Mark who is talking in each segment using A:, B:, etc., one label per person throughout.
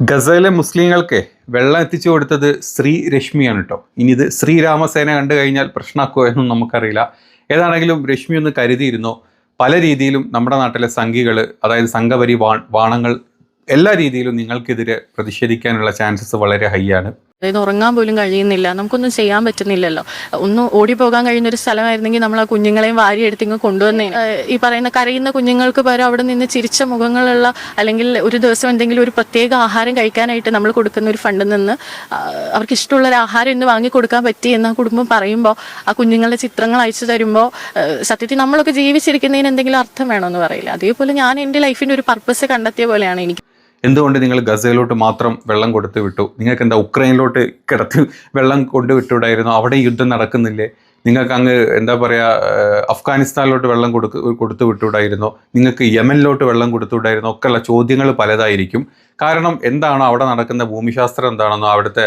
A: ഗസയിലെ മുസ്ലിങ്ങൾക്ക് വെള്ളം എത്തിച്ചു കൊടുത്തത് ശ്രീ രശ്മിയാണ് കേട്ടോ ഇനി ഇത് ശ്രീരാമസേന കണ്ടു കഴിഞ്ഞാൽ പ്രശ്നമാക്കുമോ എന്നും നമുക്കറിയില്ല. ഏതാണെങ്കിലും രശ്മി ഒന്ന് കരുതിയിരുന്നു? പല രീതിയിലും നമ്മുടെ നാട്ടിലെ സംഘികൾ അതായത് സംഘപരി വാണങ്ങൾ എല്ലാ രീതിയിലും നിങ്ങൾക്കെതിരെ പ്രതിഷേധിക്കാനുള്ള ചാൻസസ് വളരെ ഹൈ ആണ്.
B: അതായത് ഉറങ്ങാൻ പോലും കഴിയുന്നില്ല. നമുക്കൊന്നും ചെയ്യാൻ പറ്റുന്നില്ലല്ലോ. ഒന്ന് ഓടിപ്പോകാൻ കഴിയുന്ന ഒരു സ്ഥലമായിരുന്നെങ്കിൽ നമ്മൾ ആ കുഞ്ഞുങ്ങളെയും വാരി എടുത്ത് ഇങ്ങ് കൊണ്ടുവന്നേ ഈ പറയുന്ന കരയുന്ന കുഞ്ഞുങ്ങൾക്ക് പകരം അവിടെ നിന്ന് ചിരിച്ച മുഖങ്ങളുള്ള അല്ലെങ്കിൽ ഒരു ദിവസം എന്തെങ്കിലും ഒരു പ്രത്യേക ആഹാരം കഴിക്കാനായിട്ട് നമ്മൾ കൊടുക്കുന്ന ഒരു ഫണ്ടിൽ നിന്ന് അവർക്ക് ഇഷ്ടമുള്ള ഒരു ആഹാരം ഇന്ന് വാങ്ങി കൊടുക്കാൻ പറ്റി എന്ന് ആ കുടുംബം പറയുമ്പോൾ ആ കുഞ്ഞുങ്ങളുടെ ചിത്രങ്ങൾ അയച്ചു തരുമ്പോൾ സത്യത്തിൽ നമ്മളൊക്കെ ജീവിച്ചിരിക്കുന്നതിന് എന്തെങ്കിലും അർത്ഥം വേണമെന്ന് പറയില്ല. അതേപോലെ ഞാൻ എന്റെ ലൈഫിന്റെ ഒരു പർപ്പസ് കണ്ടെത്തിയ പോലെയാണ് എനിക്ക്
A: എന്തുകൊണ്ട് നിങ്ങൾ ഗസയിലോട്ട് മാത്രം വെള്ളം കൊടുത്തു വിട്ടു? നിങ്ങൾക്ക് എന്താ ഉക്രൈനിലോട്ട് കിടത്തി വെള്ളം കൊണ്ട് വിട്ടുവിടായിരുന്നു? അവിടെ യുദ്ധം നടക്കുന്നില്ലേ? നിങ്ങൾക്ക് അങ്ങ് എന്താ പറയുക അഫ്ഗാനിസ്ഥാനിലോട്ട് വെള്ളം കൊടുക്ക് കൊടുത്തു വിട്ടുവിടായിരുന്നോ? നിങ്ങൾക്ക് യമനിലോട്ട് വെള്ളം കൊടുത്തുവിടായിരുന്നോ ഒക്കെയുള്ള ചോദ്യങ്ങൾ പലതായിരിക്കും. കാരണം എന്താണോ അവിടെ നടക്കുന്ന ഭൂമിശാസ്ത്രം എന്താണെന്നോ അവിടുത്തെ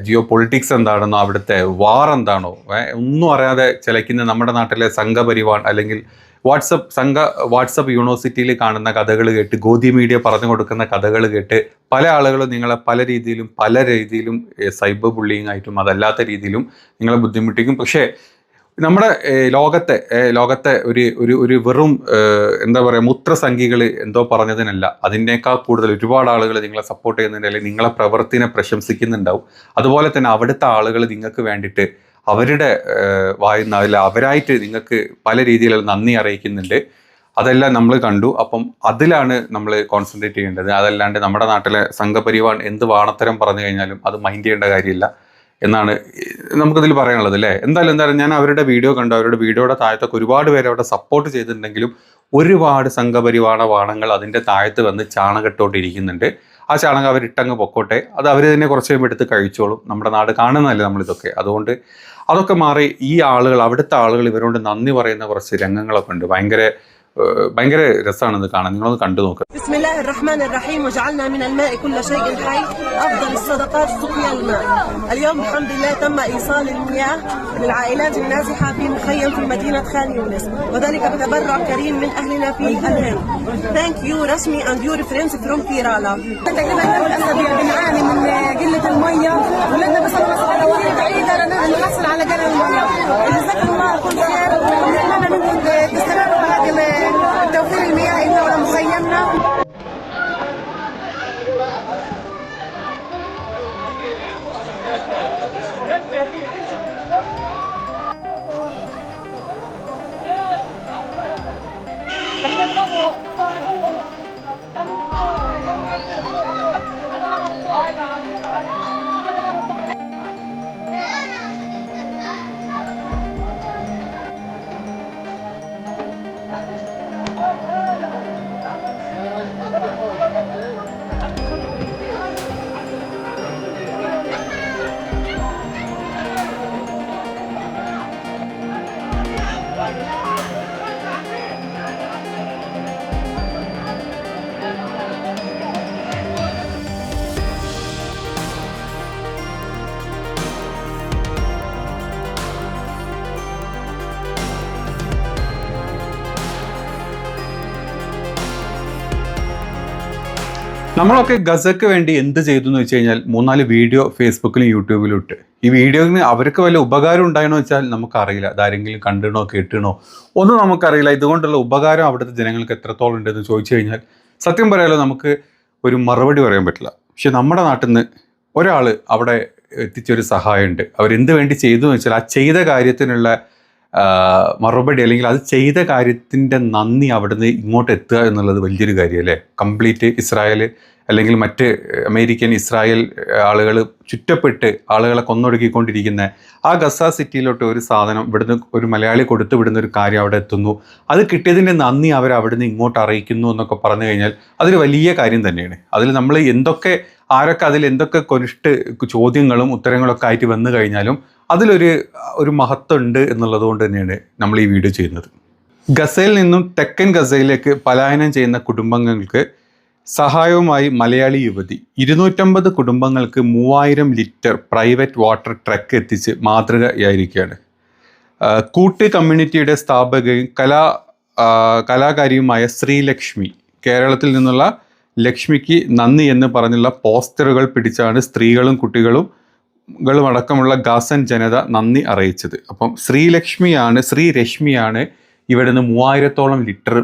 A: ജിയോ പൊളിറ്റിക്സ് എന്താണെന്നോ അവിടുത്തെ വാർ എന്താണോ ഒന്നും അറിയാതെ ചിലയ്ക്കുന്ന നമ്മുടെ നാട്ടിലെ സംഘപരിവാർ അല്ലെങ്കിൽ വാട്സപ്പ് സംഘ വാട്സപ്പ് യൂണിവേഴ്സിറ്റിയിൽ കാണുന്ന കഥകൾ കേട്ട് ഗോതി മീഡിയ പറഞ്ഞു കൊടുക്കുന്ന കഥകൾ കേട്ട് പല ആളുകളും നിങ്ങളെ പല രീതിയിലും പല രീതിയിലും സൈബർ ബുള്ളിങ് ആയിട്ടും അതല്ലാത്ത രീതിയിലും നിങ്ങളെ ബുദ്ധിമുട്ടിക്കും. പക്ഷേ നമ്മുടെ ലോകത്തെ ലോകത്തെ ഒരു ഒരു ഒരു വെറും എന്താ പറയുക മുത്രസംഖികൾ എന്തോ പറഞ്ഞതിനല്ല. അതിനേക്കാൾ കൂടുതൽ ഒരുപാട് ആളുകൾ നിങ്ങളെ സപ്പോർട്ട് ചെയ്യുന്നുണ്ട് അല്ലെങ്കിൽ നിങ്ങളെ പ്രവൃത്തിനെ പ്രശംസിക്കുന്നുണ്ടാവും. അതുപോലെ തന്നെ അവിടുത്തെ ആളുകൾ നിങ്ങൾക്ക് വേണ്ടിയിട്ട് അവരുടെ വായുന്ന അതിൽ അവരായിട്ട് നിങ്ങൾക്ക് പല രീതിയിലുള്ള നന്ദി അറിയിക്കുന്നുണ്ട്. അതെല്ലാം നമ്മൾ കണ്ടു. അപ്പം അതിലാണ് നമ്മൾ കോൺസെൻട്രേറ്റ് ചെയ്യേണ്ടത്. അതല്ലാണ്ട് നമ്മുടെ നാട്ടിലെ സംഘപരിവാർ എന്ത് വാണത്തരം പറഞ്ഞു കഴിഞ്ഞാലും അത് മൈൻഡ് ചെയ്യേണ്ട കാര്യമില്ല. എന്നാണ് നമുക്കതിൽ പറയാനുള്ളത് അല്ലേ? എന്തായാലും എന്തായാലും ഞാൻ അവരുടെ വീഡിയോ കണ്ടു. അവരുടെ വീഡിയോയുടെ താഴത്തൊക്കെ ഒരുപാട് പേര് അവിടെ സപ്പോർട്ട് ചെയ്തിട്ടുണ്ടെങ്കിലും ഒരുപാട് സംഘപരിവാണ വാണങ്ങൾ അതിന്റെ താഴത്ത് വന്ന് ചാണകട്ടോട്ടിരിക്കുന്നുണ്ട് ആ ചാണകം അവരിട്ടങ്ങ് പൊക്കോട്ടെ. അത് അവർ തന്നെ കുറച്ച് കഴിയുമ്പോൾ എടുത്ത് കഴിച്ചോളും. നമ്മുടെ നാട് കാണുന്നതല്ലേ നമ്മളിതൊക്കെ. അതുകൊണ്ട് അതൊക്കെ മാറി ഈ ആളുകൾ അവിടുത്തെ ആളുകൾ ഇവരോട് നന്ദി പറയുന്ന കുറച്ച് രംഗങ്ങളൊക്കെ ഉണ്ട്. ഭയങ്കര ഭയങ്കര രസമാണ് ഇത് കാണാൻ നിങ്ങളൊന്ന് കണ്ടു നോക്ക്
C: بسم الله الرحمن الرحيم وجعلنا من الماء كل شيء حي أفضل الصدقات سقيا الماء اليوم بحمد الله تم إيصال المياه للعائلات النازحة في مخيم في مدينة خان يونس وذلك بتبرع كريم من أهلنا في الهند Thank you رسمي and your friends from Kerala تقريبا الأسابيع بنعاني من قلة المية ولنا بس على وقت بعيدة
A: നമ്മളൊക്കെ ഗസക്ക് വേണ്ടി എന്ത് ചെയ്തു എന്ന് വെച്ച് കഴിഞ്ഞാൽ മൂന്നാൽ വീഡിയോ ഫേസ്ബുക്കിലും യൂട്യൂബിലും ഇട്ട്. ഈ വീഡിയോയിൽ അവർക്ക് വല്ല ഉപകാരം ഉണ്ടായെന്ന് വെച്ചാൽ നമുക്കറിയില്ല. അതാരെങ്കിലും കണ്ടിണോ കേട്ടിണോ? ഒന്നും നമുക്കറിയില്ല. ഇതുകൊണ്ടുള്ള ഉപകാരം അവിടുത്തെ ജനങ്ങൾക്ക് എത്രത്തോളം ഉണ്ടെന്ന് ചോദിച്ചു കഴിഞ്ഞാൽ സത്യം പറയാലോ നമുക്ക് ഒരു മറുപടി പറയാൻ പറ്റില്ല. പക്ഷെ നമ്മുടെ നാട്ടിൽ നിന്ന് ഒരാൾ അവിടെ എത്തിച്ചൊരു സഹായമുണ്ട്. അവരെന്ത് വേണ്ടി ചെയ്തു എന്ന് വെച്ചാൽ ആ ചെയ്ത കാര്യത്തിനുള്ള മറുപടി അല്ലെങ്കിൽ അത് ചെയ്ത കാര്യത്തിന്റെ നന്ദി അവിടുന്ന് ഇങ്ങോട്ട് എത്തുക എന്നുള്ളത് വലിയൊരു കാര്യം അല്ലേ? കംപ്ലീറ്റ് ഇസ്രായേൽ അല്ലെങ്കിൽ മറ്റ് അമേരിക്കൻ ഇസ്രായേൽ ആളുകൾ ചുറ്റപ്പെട്ട് ആളുകളെ കൊന്നൊടുക്കിക്കൊണ്ടിരിക്കുന്ന ആ ഗസ സിറ്റിയിലോട്ട് ഒരു സാധനം ഇവിടുന്ന് ഒരു മലയാളി കൊടുത്തു വിടുന്ന ഒരു കാര്യം അവിടെ എത്തുന്നു. അത് കിട്ടിയതിന്റെ നന്ദി അവർ അവിടുന്ന് ഇങ്ങോട്ട് അറിയിക്കുന്നു എന്നൊക്കെ പറഞ്ഞു കഴിഞ്ഞാൽ അതൊരു വലിയ കാര്യം തന്നെയാണ്. അതിൽ നമ്മൾ എന്തൊക്കെ ആരൊക്കെ അതിൽ എന്തൊക്കെ കൊനിഷ്ട് ചോദ്യങ്ങളും ഉത്തരങ്ങളൊക്കെ ആയിട്ട് വന്നു കഴിഞ്ഞാലും അതിലൊരു ഒരു മഹത്വമുണ്ട് എന്നുള്ളത് കൊണ്ട് തന്നെയാണ് നമ്മൾ ഈ വീഡിയോ ചെയ്യുന്നത്. ഗസയിൽ നിന്നും തെക്കൻ ഗസയിലേക്ക് പലായനം ചെയ്യുന്ന കുടുംബങ്ങൾക്ക് സഹായവുമായി മലയാളി യുവതി ഇരുന്നൂറ്റമ്പത് കുടുംബങ്ങൾക്ക് മൂവായിരം ലിറ്റർ പ്രൈവറ്റ് വാട്ടർ ട്രക്ക് എത്തിച്ച് മാതൃകയായിരിക്കുകയാണ്. കൂട്ട് കമ്മ്യൂണിറ്റിയുടെ സ്ഥാപകയും കലാ കലാകാരിയുമായ ശ്രീലക്ഷ്മി കേരളത്തിൽ നിന്നുള്ള ലക്ഷ്മിക്ക് നന്ദി എന്ന് പറഞ്ഞുള്ള പോസ്റ്ററുകൾ പിടിച്ചാണ് സ്ത്രീകളും കുട്ടികളും കളും ഗാസൻ ജനത നന്ദി അറിയിച്ചത്. അപ്പം ശ്രീലക്ഷ്മിയാണ് ശ്രീ രശ്മിയാണ് ഇവിടെ നിന്ന് മൂവായിരത്തോളം ലിറ്റർ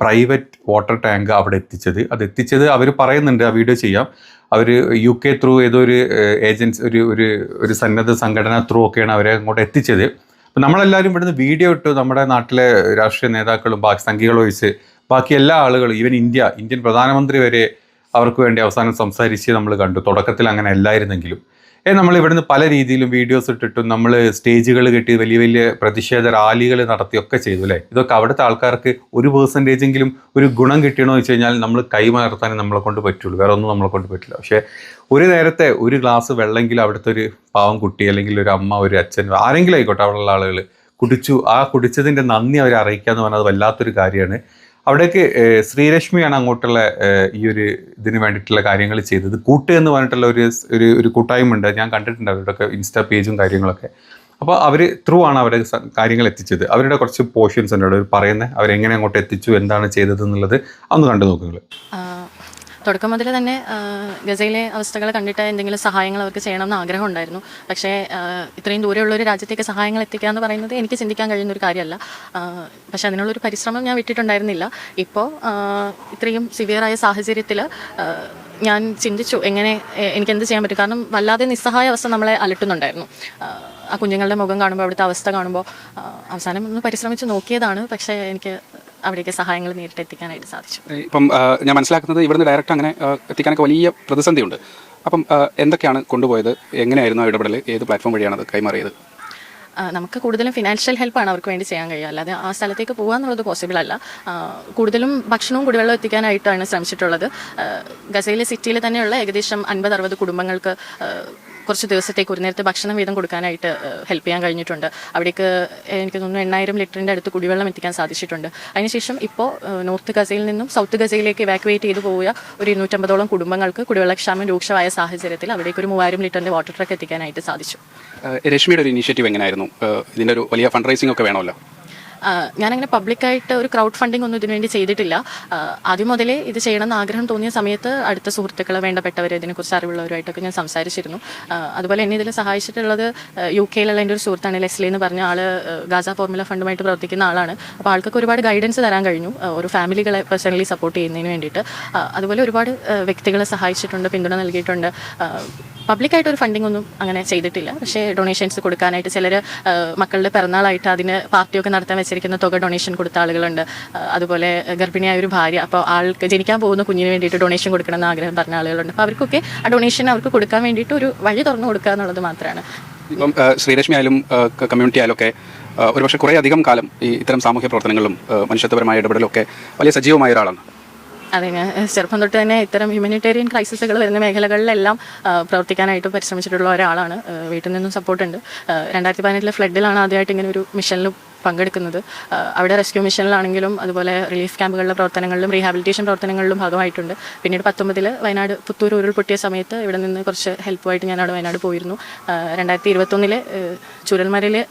A: പ്രൈവറ്റ് വാട്ടർ ടാങ്ക് അവിടെ എത്തിച്ചത്. അത് എത്തിച്ചത് അവർ പറയുന്നുണ്ട് ആ വീഡിയോ ചെയ്യാം. അവർ യു കെ ത്രൂ ഏതോ ഒരു ഏജൻസി ഒരു ഒരു ഒരു സന്നദ്ധ സംഘടന ത്രൂ ഒക്കെയാണ് അവരെ അങ്ങോട്ട് എത്തിച്ചത്. അപ്പം നമ്മളെല്ലാവരും ഇവിടുന്ന് വീഡിയോ ഇട്ടു. നമ്മുടെ നാട്ടിലെ രാഷ്ട്രീയ നേതാക്കളും ബാക്കി സംഘികൾ ഒഴിച്ച് ബാക്കി എല്ലാ ആളുകളും ഈവൻ ഇന്ത്യ ഇന്ത്യൻ പ്രധാനമന്ത്രി വരെ അവർക്ക് വേണ്ടി അവസാനം സംസാരിച്ച് നമ്മൾ കണ്ടു. തുടക്കത്തിൽ അങ്ങനെ അല്ലായിരുന്നെങ്കിലും. നമ്മൾ ഇവിടുന്ന് പല രീതിയിലും വീഡിയോസ് ഇട്ടിട്ടും നമ്മൾ സ്റ്റേജുകൾ കെട്ടി വലിയ വലിയ പ്രതിഷേധ റാലികൾ നടത്തിയൊക്കെ ചെയ്തു അല്ലേ? ഇതൊക്കെ അവിടുത്തെ ആൾക്കാർക്ക് ഒരു പേഴ്സന്റേജെങ്കിലും ഒരു ഗുണം കിട്ടിയണോ എന്ന് വെച്ച് കഴിഞ്ഞാൽ നമ്മൾ കൈമാർത്താൻ നമ്മളെ കൊണ്ട് പറ്റുള്ളൂ. വേറെ ഒന്നും നമ്മളെ കൊണ്ട് പറ്റില്ല. പക്ഷേ ഒരു നേരത്തെ ഒരു ഗ്ലാസ് വെള്ളമെങ്കിലും അവിടുത്തെ ഒരു പാവം കുട്ടി അല്ലെങ്കിൽ ഒരു അമ്മ ഒരു അച്ഛൻ ആരെങ്കിലും ആയിക്കോട്ടെ അവിടെയുള്ള ആളുകൾ കുടിച്ചു. ആ കുടിച്ചതിന്റെ നന്ദി അവരെ അറിയിക്കുക എന്ന് പറഞ്ഞാൽ അത് വല്ലാത്തൊരു കാര്യമാണ്. അവിടേക്ക് ശ്രീരശ്മിയാണ് അങ്ങോട്ടുള്ള ഈ ഒരു ഇതിന് വേണ്ടിയിട്ടുള്ള കാര്യങ്ങൾ ചെയ്തത്. കൂട്ട് എന്ന് പറഞ്ഞിട്ടുള്ള ഒരു ഒരു കൂട്ടായ്മ ഉണ്ട് ഞാൻ കണ്ടിട്ടുണ്ട് അവരുടെയൊക്കെ ഇൻസ്റ്റാ പേജും കാര്യങ്ങളൊക്കെ. അപ്പോൾ അവർ ത്രൂ ആണ് അവരുടെ കാര്യങ്ങൾ എത്തിച്ചത്. അവരുടെ കുറച്ച് പോർഷൻസ് ഉണ്ട്. അവർ പറയുന്നത് അവരെങ്ങനെ അങ്ങോട്ട് എത്തിച്ചു എന്താണ് ചെയ്തത് എന്നുള്ളത് അന്ന് കണ്ടു നോക്കുക
B: തുടക്കം മുതൽ തന്നെ ഗസയിലെ അവസ്ഥകൾ കണ്ടിട്ട് എന്തെങ്കിലും സഹായങ്ങൾ അവർക്ക് ചെയ്യണമെന്ന് ആഗ്രഹം ഉണ്ടായിരുന്നു. പക്ഷേ ഇത്രയും ദൂരെയുള്ള ഒരു രാജ്യത്തേക്ക് സഹായങ്ങൾ എത്തിക്കുക എന്ന് പറയുന്നത് എനിക്ക് ചിന്തിക്കാൻ കഴിയുന്ന ഒരു കാര്യമല്ല പക്ഷേ അതിനുള്ളൊരു പരിശ്രമം ഞാൻ വിട്ടിട്ടുണ്ടായിരുന്നില്ല. ഇപ്പോൾ ഇത്രയും സിവിയറായ സാഹചര്യത്തിൽ ഞാൻ ചിന്തിച്ചു എങ്ങനെ എനിക്ക് എന്ത് ചെയ്യാൻ പറ്റും. കാരണം വല്ലാതെ നിസ്സഹായ അവസ്ഥ നമ്മളെ അലട്ടുന്നുണ്ടായിരുന്നു. ആ കുഞ്ഞുങ്ങളുടെ മുഖം കാണുമ്പോൾ അവിടുത്തെ അവസ്ഥ കാണുമ്പോൾ അവസാനം ഒന്ന് പരിശ്രമിച്ച് നോക്കിയതാണ്. പക്ഷേ എനിക്ക് അവിടേക്ക് സഹായങ്ങൾ നേരിട്ട് എത്തിക്കാനായിട്ട് സാധിച്ചു
D: ഇപ്പം ഞാൻ മനസ്സിലാക്കുന്നത് ഇവിടുന്ന് ഡയറക്റ്റ് അങ്ങനെ എത്തിക്കാനൊക്കെ വലിയ പ്രതിസന്ധിയുണ്ട്. അപ്പം എന്തൊക്കെയാണ് കൊണ്ടുപോയത്? എങ്ങനെയായിരുന്നു ആ ഇടപെടൽ ഏത് പ്ലാറ്റ്ഫോം വഴിയാണ് അത് കൈമാറിയത്?
B: നമുക്ക് കൂടുതലും ഫിനാൻഷ്യൽ ഹെൽപ്പാണ് അവർക്ക് വേണ്ടി ചെയ്യാൻ കഴിയുക. അല്ലാതെ ആ സ്ഥലത്തേക്ക് പോകുക എന്നുള്ളത് പോസിബിൾ അല്ല കൂടുതലും ഭക്ഷണവും കുടിവെള്ളവും എത്തിക്കാനായിട്ടാണ് ശ്രമിച്ചിട്ടുള്ളത്. ഗസയിലെ സിറ്റിയിൽ തന്നെയുള്ള ഏകദേശം അൻപത് അറുപത് കുടുംബങ്ങൾക്ക് കുറച്ച് ദിവസത്തേക്ക് ഒരു നേരത്തെ ഭക്ഷണം വീതം കൊടുക്കാനായിട്ട് ഹെൽപ്പ് ചെയ്യാൻ കഴിഞ്ഞിട്ടുണ്ട്. അവിടേക്ക് എനിക്ക് തോന്നുന്നു എണ്ണായിരം ലിറ്ററിന്റെ അടുത്ത് കുടിവെള്ളം എത്തിക്കാൻ സാധിച്ചിട്ടുണ്ട്. അതിനുശേഷം ഇപ്പോൾ നോർത്ത് ഗസയിൽ നിന്നും സൗത്ത് ഗസയിലേക്ക് ഇവാക്യുവേറ്റ് ചെയ്തു പോയ ഒരു ഇരുന്നൂറ്റമ്പതോളം കുടുംബങ്ങൾക്ക് കുടിവെള്ളക്ഷാമം രൂക്ഷമായ സാഹചര്യത്തിൽ അവിടേക്ക് ഒരു മൂവായിരം ലിറ്ററിന്റെ വാട്ടർ ട്രക്ക് എത്തിക്കാനായിട്ട് സാധിച്ചു.
D: രശ്മിയുടെ ഒരു ഇനിഷ്യേറ്റീവ് എങ്ങനെയായിരുന്നു ഇതിന്റെ ഒരു വലിയ ഫണ്ട് റൈസിംഗ് ഒക്കെ വേണമല്ലോ.
B: ഞാനങ്ങനെ പബ്ലിക്കായിട്ട് ഒരു ക്രൗഡ് ഫണ്ടിങ് ഒന്നും ഇതിനു വേണ്ടി ചെയ്തിട്ടില്ല. ആദ്യം മുതലേ ഇത് ചെയ്യണമെന്ന് ആഗ്രഹം തോന്നിയ സമയത്ത് അടുത്ത സുഹൃത്തുക്കൾ വേണ്ടപ്പെട്ടവർ ഇതിനെക്കുറിച്ച് അറിവുള്ളവരുമായിട്ടൊക്കെ ഞാൻ സംസാരിച്ചിരുന്നു. അതുപോലെ എന്നെ ഇതിൽ സഹായിച്ചിട്ടുള്ളത് യു കെയിലുള്ള എന്റെ ഒരു സുഹൃത്താണ് ലെസ്ലി എന്ന് പറഞ്ഞ ആൾ ഗാസ ഫോർമുല ഫണ്ടുമായിട്ട് പ്രവർത്തിക്കുന്ന ആളാണ്. അപ്പോൾ ആൾക്കൊക്കെ ഒരുപാട് ഗൈഡൻസ് തരാൻ കഴിഞ്ഞു ഒരു ഫാമിലികളെ പേഴ്സണലി സപ്പോർട്ട് ചെയ്യുന്നതിന് വേണ്ടിയിട്ട്. അതുപോലെ ഒരുപാട് വ്യക്തികളെ സഹായിച്ചിട്ടുണ്ട് പിന്തുണ നൽകിയിട്ടുണ്ട്. പബ്ലിക്കായിട്ട് ഒരു ഫണ്ടിംഗ് ഒന്നും അങ്ങനെ ചെയ്തിട്ടില്ല. പക്ഷേ ഡൊണേഷൻസ് കൊടുക്കാനായിട്ട് ചിലർ മക്കളുടെ പിറന്നാളായിട്ട് അതിന് പാർട്ടിയൊക്കെ നടത്താൻ വെച്ചിരിക്കുന്ന തുക ഡൊണേഷൻ കൊടുത്ത ആളുകളുണ്ട്. അതുപോലെ ഗർഭിണിയായ ഒരു ഭാര്യ അപ്പോൾ ആൾക്ക് ജനിക്കാൻ പോകുന്ന കുഞ്ഞിന് വേണ്ടിയിട്ട് ഡൊണേഷൻ കൊടുക്കണം എന്ന് ആഗ്രഹം പറഞ്ഞ ആളുകളുണ്ട്. അപ്പോൾ അവർക്കൊക്കെ ആ ഡൊണേഷൻ അവർക്ക് കൊടുക്കാൻ വേണ്ടിയിട്ട് ഒരു വഴി തുറന്നു കൊടുക്കുക എന്നുള്ളത് മാത്രമാണ്.
D: ഇപ്പം ശ്രീലക്ഷ്മി ആയാലും കമ്മ്യൂണിറ്റി ആയാലും ഒക്കെ ഒരുപക്ഷെ കുറേ അധികം കാലം ഈ ഇത്തരം സാമൂഹ്യ പ്രവർത്തനങ്ങളിലും മനുഷ്യത്വപരമായ ഇടപെടലും ഒക്കെ വലിയ സജീവമായ ഒരാളാണ്.
B: അതെ ഞാൻ ചെറുപ്പം തൊട്ട് തന്നെ ഇത്തരം ഹ്യൂമാനിറ്റേറിയൻ ക്രൈസിസുകൾ വരുന്ന മേഖലകളിലെല്ലാം പ്രവർത്തിക്കാനായിട്ട് പരിശ്രമിച്ചിട്ടുള്ള ഒരാളാണ്. വീട്ടിൽ നിന്നും സപ്പോർട്ടുണ്ട് രണ്ടായിരത്തി പതിനെട്ടിലെ ഫ്ലഡിലാണ് ആദ്യമായിട്ട് ഇങ്ങനെ ഒരു മിഷനിൽ പങ്കെടുക്കുന്നത്. അവിടെ റെസ്ക്യൂ മിഷനിലാണെങ്കിലും അതുപോലെ റിലീഫ് ക്യാമ്പുകളിലെ പ്രവർത്തനങ്ങളിലും റീഹാബിലിറ്റേഷൻ പ്രവർത്തനങ്ങളിലും ഭാഗമായിട്ടുണ്ട്. പിന്നീട് പത്തൊമ്പതിൽ വയനാട് പുത്തൂർ ഉരുൾപൊട്ടിയ സമയത്ത് ഇവിടെ നിന്ന് കുറച്ച് ഹെൽപ്പുമായിട്ട് ഞാൻ അവിടെ വയനാട് പോയിരുന്നു. രണ്ടായിരത്തി ഇരുപത്തൊന്നിലെ ചുരൽമരയിലെ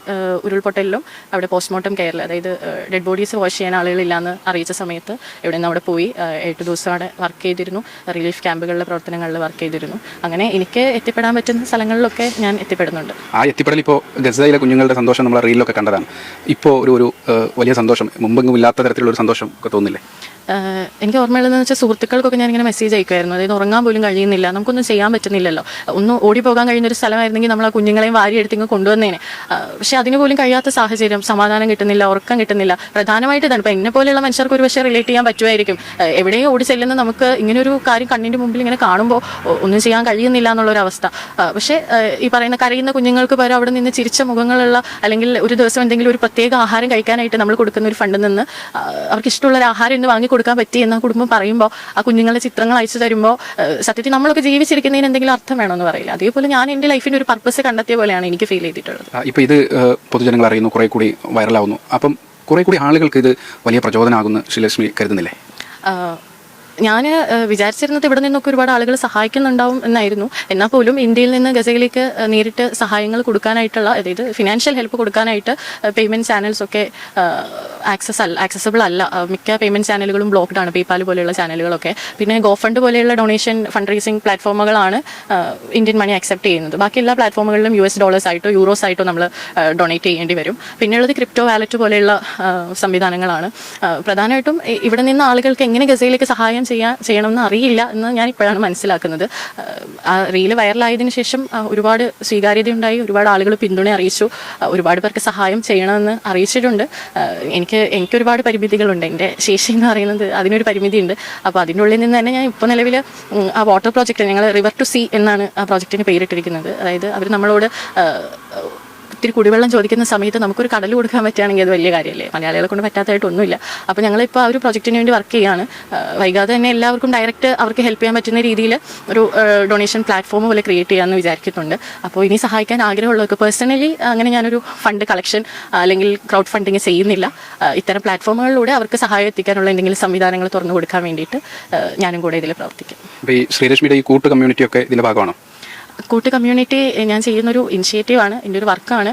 B: ഉരുൾപൊട്ടലിലും അവിടെ പോസ്റ്റ്മോർട്ടം കെയറിൽ അതായത് ഡെഡ് ബോഡീസ് വാഷ് ചെയ്യാൻ ആളുകളില്ലാന്ന് അറിയിച്ച സമയത്ത് ഇവിടെ നിന്ന് അവിടെ പോയി എട്ട് ദിവസം അവിടെ വർക്ക് ചെയ്തിരുന്നു. റിലീഫ് ക്യാമ്പുകളിലെ പ്രവർത്തനങ്ങളിൽ വർക്ക് ചെയ്തിരുന്നു. അങ്ങനെ എനിക്ക് എത്തിപ്പെടാൻ പറ്റുന്ന സ്ഥലങ്ങളിലൊക്കെ ഞാൻ എത്തിപ്പെടുന്നുണ്ട്.
D: ആ എത്തിപ്പെടൽ ഇപ്പോൾ ഗസയിലെ കുഞ്ഞുങ്ങളുടെ സന്തോഷം നമ്മൾ റീലിലൊക്കെ കണ്ടതാണ്. ഇപ്പോൾ ഒരു ഒരു വലിയ സന്തോഷം. മുമ്പെങ്ങും ഇല്ലാത്ത തരത്തിലുള്ള ഒരു സന്തോഷം ഒക്കെ തോന്നില്ലേ?
B: എനിക്ക് ഓർമ്മയുള്ളതെന്ന് വെച്ചാൽ സുഹൃത്തുക്കൾക്കൊക്കെ ഇങ്ങനെ മെസ്സേജ് അയക്കുമായിരുന്നു. അതായത് ഉറങ്ങാൻ പോലും കഴിയുന്നില്ല. നമുക്കൊന്നും ചെയ്യാൻ പറ്റുന്നില്ലല്ലോ. ഒന്ന് ഓടി പോകാൻ കഴിയുന്ന ഒരു സ്ഥലമായിരുന്നെങ്കിൽ നമ്മൾ ആ കുഞ്ഞുങ്ങളെയും വാരിയെടുത്ത് ഇങ്ങ് കൊണ്ടുവന്നേനെ. പക്ഷെ അതിന് പോലും കഴിയാത്ത സാഹചര്യം. സമാധാനം കിട്ടുന്നില്ല ഉറക്കം കിട്ടുന്നില്ല. പ്രധാനമായിട്ട് ഇതാണ്. ഇപ്പം എന്നെ പോലെയുള്ള മനുഷ്യർക്ക് ഒരു പക്ഷേ റിലേറ്റ് ചെയ്യാൻ പറ്റുമായിരിക്കും. എവിടെയും ഓടി ചെല്ലുന്ന നമുക്ക് ഇങ്ങനെ ഒരു കാര്യം കണ്ണിന്റെ മുമ്പിൽ ഇങ്ങനെ കാണുമ്പോൾ ഒന്നും ചെയ്യാൻ കഴിയുന്നില്ല എന്നുള്ളൊരു അവസ്ഥ. പക്ഷേ ഈ പറയുന്ന കരയുന്ന കുഞ്ഞുങ്ങൾക്ക് പകരം അവിടെ നിന്ന് ചിരിച്ച മുഖങ്ങളുള്ള അല്ലെങ്കിൽ ഒരു ദിവസം എന്തെങ്കിലും ഒരു പ്രത്യേക ആഹാരം കഴിക്കാനായിട്ട് നമ്മൾ കൊടുക്കുന്ന ഒരു ഫണ്ടിൽ നിന്ന് അവർക്ക് ഇഷ്ടമുള്ള ഒരു ആഹാരം ഇന്ന് വാങ്ങി കൊടുക്കാൻ പറ്റി എന്ന കുടുംബം പറയുമ്പോൾ ആ കുഞ്ഞുങ്ങളുടെ ചിത്രങ്ങൾ അയച്ചു തരുമ്പോൾ സത്യത്തിൽ നമ്മളൊക്കെ ജീവിച്ചിരിക്കുന്നതിന് എന്തെങ്കിലും അർത്ഥം വേണമെന്ന് പറയില്ല. അതേപോലെ ഞാൻ എന്റെ ലൈഫിന്റെ ഒരു പർപ്പസ് കണ്ടെത്തിയ പോലെയാണ് എനിക്ക് ഫീൽ ചെയ്തിട്ടുള്ളത്.
D: ഇപ്പോൾ ഇത് പൊതുജനങ്ങൾ അറിയുന്നു കുറേ കൂടി വൈറലാവുന്നു അപ്പം കുറേ കൂടി ആളുകൾക്ക് ഇത് വലിയ പ്രചോദനമാകുന്നു ശ്രീലക്ഷ്മി കരുതുന്നില്ലേ?
B: ഞാൻ വിചാരിച്ചിരുന്നത് ഇവിടെ നിന്നൊക്കെ ഒരുപാട് ആളുകൾ സഹായിക്കുന്നുണ്ടാവും എന്നായിരുന്നു. എന്നാൽ പോലും ഇന്ത്യയിൽ നിന്ന് ഗസയിലേക്ക് നേരിട്ട് സഹായങ്ങൾ കൊടുക്കാനായിട്ടുള്ള അതായത് ഫിനാൻഷ്യൽ ഹെൽപ്പ് കൊടുക്കാനായിട്ട് പേയ്മെന്റ് ചാനൽസ് ഒക്കെ ആക്സസ് അല്ല ആക്സസബിൾ അല്ല. മിക്ക പേയ്മെന്റ് ചാനലുകളും ബ്ലോക്ക്ഡ് ആണ് പേപ്പാൽ പോലെയുള്ള ചാനലുകളൊക്കെ പിന്നെ ഗോഫണ്ട് പോലെയുള്ള ഡൊണേഷൻ ഫണ്ട് റേസിംഗ് പ്ലാറ്റ്ഫോമുകളാണ് ഇന്ത്യൻ മണി അക്സെപ്റ്റ് ചെയ്യുന്നത്. ബാക്കി എല്ലാ പ്ലാറ്റ്ഫോമുകളിലും യു എസ് ഡോളേഴ്സ് ആയിട്ടോ യൂറോസ് ആയിട്ടോ നമ്മൾ ഡൊണേറ്റ് ചെയ്യേണ്ടി വരും. പിന്നെയുള്ളത് ക്രിപ്റ്റോ വാലറ്റ് പോലെയുള്ള സംവിധാനങ്ങളാണ്. പ്രധാനമായിട്ടും ഇവിടെ നിന്ന് ആളുകൾക്ക് എങ്ങനെ ഗസയിലേക്ക് സഹായം ചെയ്യാൻ ചെയ്യണമെന്ന് അറിയില്ല എന്ന് ഞാൻ ഇപ്പോഴാണ് മനസ്സിലാക്കുന്നത്. ആ റീൽ വൈറലായതിനു ശേഷം ഒരുപാട് സ്വീകാര്യതയുണ്ടായി ഒരുപാട് ആളുകൾ പിന്തുണ അറിയിച്ചു ഒരുപാട് പേർക്ക് സഹായം ചെയ്യണമെന്ന് അറിയിച്ചിട്ടുണ്ട്. എനിക്ക് എനിക്ക് ഒരുപാട് പരിമിതികളുണ്ട്. എന്റെ ശേഷി എന്ന് പറയുന്നത് അതിനൊരു പരിമിതിയുണ്ട്. അപ്പോൾ അതിന്റെ ഉള്ളിൽ നിന്ന് തന്നെ ഞാൻ ഇപ്പോൾ നിലവിൽ ആ വാട്ടർ പ്രോജക്റ്റ് ഞങ്ങൾ റിവർ ടു സീ എന്നാണ് ആ പ്രോജക്റ്റിന് പേരിട്ടിരിക്കുന്നത്. അതായത് അവർ നമ്മളോട് ഒത്തിരി കുടിവെള്ളം ചോദിക്കുന്ന സമയത്ത് നമുക്കൊരു കടൽ കൊടുക്കാൻ പറ്റുകയാണെങ്കിൽ അത് വലിയ കാര്യമല്ലേ? മലയാളികളെ കൊണ്ട് പറ്റാത്തതായിട്ടൊന്നുമില്ല അപ്പോൾ ഞങ്ങളിപ്പോൾ ആ ഒരു പ്രൊജക്റ്റിന് വേണ്ടി വർക്ക് ചെയ്യുകയാണ്. വൈകാതെ തന്നെ എല്ലാവർക്കും ഡയറക്റ്റ് അവർക്ക് ഹെൽപ്പ് ചെയ്യാൻ പറ്റുന്ന രീതിയിൽ ഒരു ഡൊണേഷൻ പ്ലാറ്റ്ഫോം പോലെ ക്രിയേറ്റ് ചെയ്യാമെന്ന് വിചാരിക്കുന്നുണ്ട്. അപ്പോൾ ഇനി സഹായിക്കാൻ ആഗ്രഹമുള്ളവർക്ക് പേഴ്സണലി അങ്ങനെ ഞാനൊരു ഫണ്ട് കളക്ഷൻ അല്ലെങ്കിൽ ക്രൗഡ് ഫണ്ടിങ് ചെയ്യുന്നില്ല ഇത്തരം പ്ലാറ്റ്ഫോമുകളിലൂടെ അവർക്ക് സഹായം എത്തിക്കാനുള്ള എന്തെങ്കിലും സംവിധാനങ്ങൾ തുറന്നു കൊടുക്കാൻ വേണ്ടിയിട്ട് ഞാനും കൂടെ ഇതിൽ പ്രവർത്തിക്കും.
D: ഈ ശ്രീലക്ഷ്മിയുടെ ഈ കൂട്ട് കമ്മ്യൂണിറ്റി ഒക്കെ ഇതിന്റെ ഭാഗമാണോ?
B: കൂട്ട് കമ്മ്യൂണിറ്റി ഞാൻ ചെയ്യുന്നൊരു ഇനിഷ്യേറ്റീവ് ആണ് എന്റെ ഒരു വർക്കാണ്.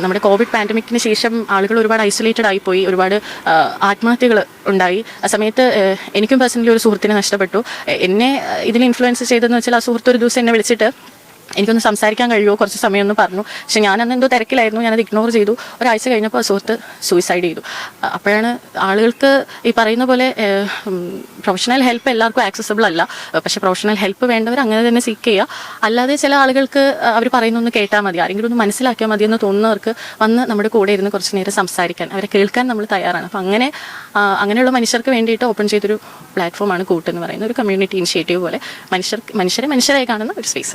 B: നമ്മുടെ കോവിഡ് പാൻഡമിക്കിന് ശേഷം ആളുകൾ ഒരുപാട് ഐസൊലേറ്റഡ് ആയിപ്പോയി ഒരുപാട് ആത്മഹത്യകൾ ഉണ്ടായി. ആ സമയത്ത് എനിക്കും പേഴ്സണലി ഒരു സുഹൃത്തിനെ നഷ്ടപ്പെട്ടു. എന്നെ ഇതിന് ഇൻഫ്ലുവൻസ് ചെയ്തതെന്ന് വെച്ചാൽ ആ സുഹൃത്ത് ഒരു ദിവസം എന്നെ വിളിച്ചിട്ട് എനിക്കൊന്ന് സംസാരിക്കാൻ കഴിയുമോ? കുറച്ച് സമയം എന്ന് പറഞ്ഞു. പക്ഷെ ഞാൻ അന്ന് എന്തോ തിരക്കിലായിരുന്നു. ഞാനത് ഇഗ്നോർ ചെയ്തു. ഒരാഴ്ച കഴിഞ്ഞപ്പോൾ സുഹൃത്ത് സൂയിസൈഡ് ചെയ്തു. അപ്പോഴാണ് ആളുകൾക്ക് ഈ പറയുന്ന പോലെ പ്രൊഫഷണൽ ഹെൽപ്പ് എല്ലാവർക്കും ആക്സസബിൾ അല്ല. പക്ഷെ പ്രൊഫഷണൽ ഹെൽപ്പ് വേണ്ടവർ അങ്ങനെ തന്നെ സീക്ക് ചെയ്യുക അല്ലാതെ ചില ആളുകൾക്ക് അവർ പറയുന്നൊന്ന് കേട്ടാൽ മതി. ആരെങ്കിലും ഒന്ന് മനസ്സിലാക്കിയാൽ മതി എന്ന് തോന്നുന്നവർക്ക് വന്ന് നമ്മുടെ കൂടെ ഇരുന്ന് കുറച്ച് നേരം സംസാരിക്കാൻ അവരെ കേൾക്കാൻ നമ്മൾ തയ്യാറാണ്. അപ്പം അങ്ങനെ അങ്ങനെയുള്ള മനുഷ്യർക്ക് വേണ്ടിയിട്ട് ഓപ്പൺ ചെയ്തൊരു പ്ലാറ്റ്ഫോമാണ് കൂട്ടെന്ന് പറയുന്ന ഒരു കമ്മ്യൂണിറ്റി ഇനിഷ്യേറ്റീവ് പോലെ മനുഷ്യർ മനുഷ്യരെ മനുഷ്യരായി കാണുന്ന ഒരു സ്പേസ്